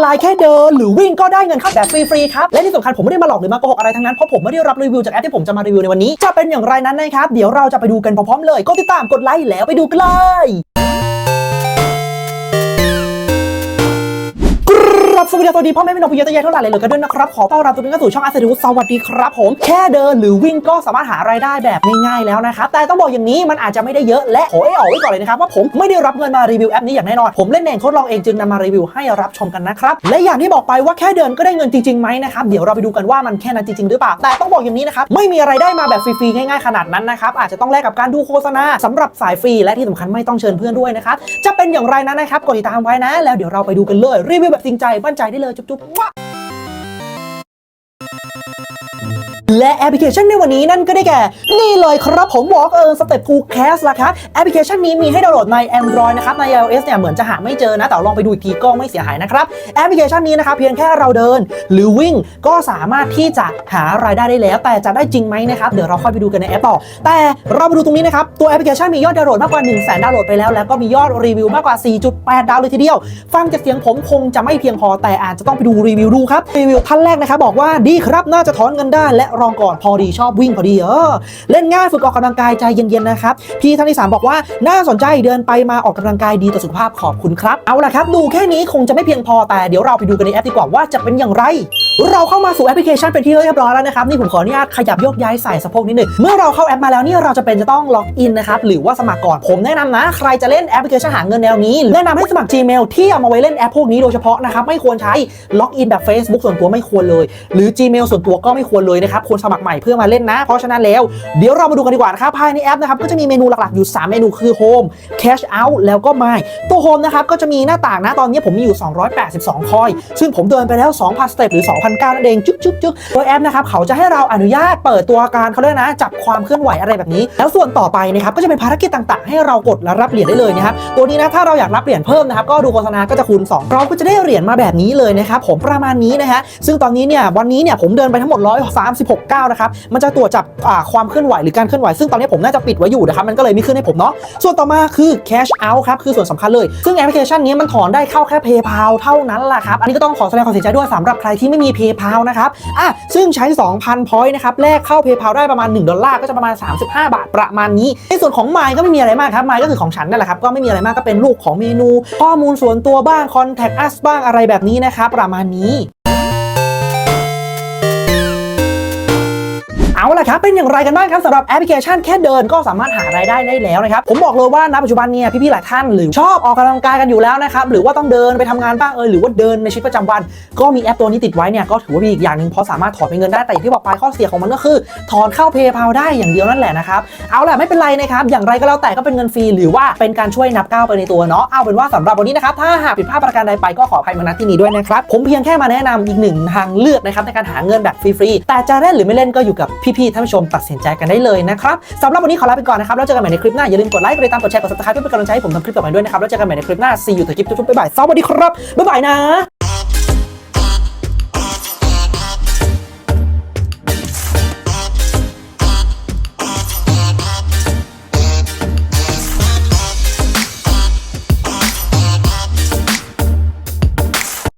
อนไลน์แค่เดิน หรือวิ่งก็ได้เงินครับแบบฟรีๆครับ และที่สำคัญผมไม่ได้มาหลอกหรือมาโกหกอะไรทั้งนั้น เพราะผมไม่ได้รับรีวิวจากแอปที่ผมจะมารีวิวในวันนี้ จะเป็นอย่างไรนั้นนะครับ เดี๋ยวเราจะไปดูกันพร้อมๆเลย ก็ติดตามกดไลค์แล้วไปดูกันเลย ครับสวัสดีพ่อแม่พี่น้องผู้ใหญ่ตัวใหญ่เท่าไหร่เลยเลยกันด้วยนะครับ ขอต้อนรับทุกท่านเข้าสู่ช่องอาเซดิวสวัสดีครับผม แค่เดินหรือวิ่งก็สามารถหารายได้แบบง่ายๆแล้วนะครับ แต่ต้องบอกอย่างนี้มันอาจจะไม่ได้เยอะและขอให้ออกไว้ก่อนเลยนะครับว่าผมไม่ได้รับเงินมารีวิวแอปนี้อย่างแน่นอน ผมเล่นเองทดลองเองจึงนำมารีวิวให้รับชมกันนะครับ และอย่างที่บอกไปว่าแค่เดินก็ได้เงินจริงๆไหมนะครับ เดี๋ยวเราไปดูกันว่ามันแค่นั้นจริงๆหรือเปล่า แต่ต้องบอกอย่างนี้นะครับ ไม่มีอะไรได้มาแบบฟรีๆง่ายๆขนาดนั้นนะครับอาจจะต้องแลกกับการดูโฆษณาสำหรับสายฟรีและที่สำคัญไม่ต้องเชิญเพื่อนด้วยนะครับจะเป็นอย่างไรนั้นนะครับกดติดตามไว้นะ แล้วเดี๋ยวเราไปดูกันเลยรีวิวแบบจริงใจมั่นใจได้เลยจุ๊บๆ และแอปพลิเคชันในวันนี้นั่นก็ได้แก่ นี่เลยครับผม Walk เอิง Step 2 Cast ละครับแอปพลิเคชันนี้มีให้ดาวน์โหลดใน Android นะครับ ใน iOS เนี่ยเหมือนจะหาไม่เจอนะ แต่ลองไปดูอีกทีก็ไม่เสียหายนะครับ แอปพลิเคชันนี้นะครับ เพียงแค่เราเดิน หรือวิ่งก็สามารถที่จะหารายได้ได้แล้ว แต่จะได้จริงไหมนะครับ เดี๋ยวเราค่อยไปดูกันในแอปต่อ แต่เราไปดูตรงนี้นะครับ ตัวแอปพลิเคชันมียอดดาวน์โหลดมากกว่า 1 0 0 0 0แดาวน์โหลดไปแล้ว แล้วก็มียอดรีวิวมากกว่า 4.8 ดาวเลยทีเดียว ฟังจากเสียงผมคงจะไม่เพียงพอแต่อาจจะต้องไปดูรีวิวดูครับรีวิวท่านแรกนะครับบอกว่าดีครับน่าจะถอนเงินได้และรองก่อนพอดีชอบวิ่งพอดีเออเล่นง่ายฝึกออกกำลังกายใจเย็นๆนะครับพี่ท่านที่สามบอกว่าน่าสนใจเดินไปมาออกกำลังกายดีต่อสุขภาพขอบคุณครับเอาละครับ ดูแค่นี้คงจะไม่เพียงพอแต่เดี๋ยวเราไปดูกันในแอปดีกว่าว่าจะเป็นอย่างไรเราเข้ามาสู่แอปพลิเคชันเป็นที่เรียบร้อยแล้วนะครับนี่ผมขออนุญาตขยับโยกย้ายใส่สะโพกนิดหนึ่งเมื่อเราเข้าแอปมาแล้วนี่เราจะเป็นจะต้องล็อกอินนะครับหรือว่าสมัครก่อนผมแนะนำนะ ใครจะเล่นแอปพลิเคชันหาเงินแนวนี้ แนะนำให้สมัคร Gmail ที่เอามาไว้เล่นแอปพวกนี้โดยเฉพาะนะครับไม่ควรใช้ล็อกอินแบบ Facebook ส่วนตัวไม่ควรเลย หรือ Gmail ส่วนตัวก็ไม่ควรเลยนะครับควรสมัครใหม่เพื่อมาเล่นนะ เพราะฉะนั้นแล้วเดี๋ยวเรามาดูกันดีกว่านะครับภายในแอปนะครับก็จะมีเมนูหลักๆอยู่ 3 เมนูคือ Home Cash Out แล้วก็ My ตัว Home นะครับก็จะมีหน้าต่างนะตอนนี้ผมมีอยู่ 282 คอย ซึ่งผมเดินไปแล้ว 2,000สเต็ปหรือ2,009 นั่นเองจึ๊กจึ๊กจึ๊กโดยแอปนะครับเขาจะให้เราอนุญาตเปิดตัวการเขาเรียกนะ จับความเคลื่อนไหวอะไรแบบนี้ แล้วส่วนต่อไปนะครับก็จะเป็นภารกิจต่างๆ ให้เรากดและรับเหรียญได้เลยนะครับตัวนี้นะถ้าเราอยากรับเหรียญเพิ่มนะครับก็ดูโฆษณาก็จะคูณ2เราก็จะได้เหรียญมาแบบนี้เลยนะครับผมประมาณนี้นะฮะซึ่งตอนนี้เนี่ยวันนี้เนี่ยผมเดินไปทั้งหมด 136ก้านะครับมันจะตรวจจับความเคลื่อนไหวหรือการเคลื่อนไหวซึ่งตอนนี้ผมน่าจะปิดไว้อยู่นะครับมันก็เลยไม่ขึ้นให้ผมเนาะส่วนต่อมาคือ cash out ครับคือส่วนสำคัญเลย ซึ่งแอปพลิเคชันนี้มันถอนได้เข้าแค่ PayPal เท่านั้นแหละครับอันนี้ก็ต้องขอแสดงความเสียใจด้วยสำหรับใครที่ไม่มี PayPal นะครับอะซึ่งใช้ 2,000 point นะครับแลกเข้า PayPal ได้ประมาณ 1 ดอลลาร์ก็จะประมาณ 35 บาทประมาณนี้ ในส่วนของ My ก็ไม่มีอะไรมากครับ My ก็คือของฉันนั่นแหละครับก็ไม่มีอะไรมากก็เป็นลูกของเมนู ข้อมูลส่วนตัวบ้าง Contact Us บ้างอะไรแบบนี้นะครับประมาณนี้ ละครับเป็นอย่างไรกันบ้างครับสำหรับแอปพลิเคชันแค่เดินก็สามารถหารายได้ได้แล้วนะครับผมบอกเลยว่าณปัจจุบันเนี่ยพี่ๆหลายท่านหรือชอบออกกำลังกายกันอยู่แล้วนะครับหรือว่าต้องเดินไปทำงานบ้างเออหรือว่าเดินในชีวิตประจำวัน ก็มีแอปตัวนี้ติดไว้เนี่ยก็ถือว่ามีอีกอย่างหนึ่งเพราะสามารถถอนเป็นเงินได้แต่อย่างที่บอกไปข้อเสียของมันก็คือ ถอนเข้า PayPal ได้อย่างเดียวนั่นแหละนะครับเอาล่ะไม่เป็นไรนะครับอย่างไรก็แล้วแต่ก็เป็นเงินฟรีหรือว่าเป็นการช่วยนับก้าวไปในตัวเนาะเอาเป็นว่าสำหรับวันนี้นะครับถ้าหากผิดพลาดประการใดไปก็ขออภัยมาณที่นี้ด้วยนะครับผมเพียงแค่มาแนะนำอีกหนึ่งทางเลือกนะครับในการหาเงินแบบฟรีๆแต่จะเล่นหรือไม่เล่นก็อยู่กับพี่ๆท่านผู้ชมตัดสินใจกันได้เลยนะครับสำหรับวันนี้ขอลาไปก่อนนะครับแล้วเจอกันใหม่ในคลิปหน้าอย่าลืมกดไลค์กดติดตามกดแชร์กดซับสไครป์เพื่อเป็นกำลังใจให้ผมทำคลิปต่อไปด้วยนะครับแล้วเจอกันใหม่ในคลิปหน้า see you ตัวคลิปทุกๆบ๊ายบายสวัสดีครับบ๊ายบายนะ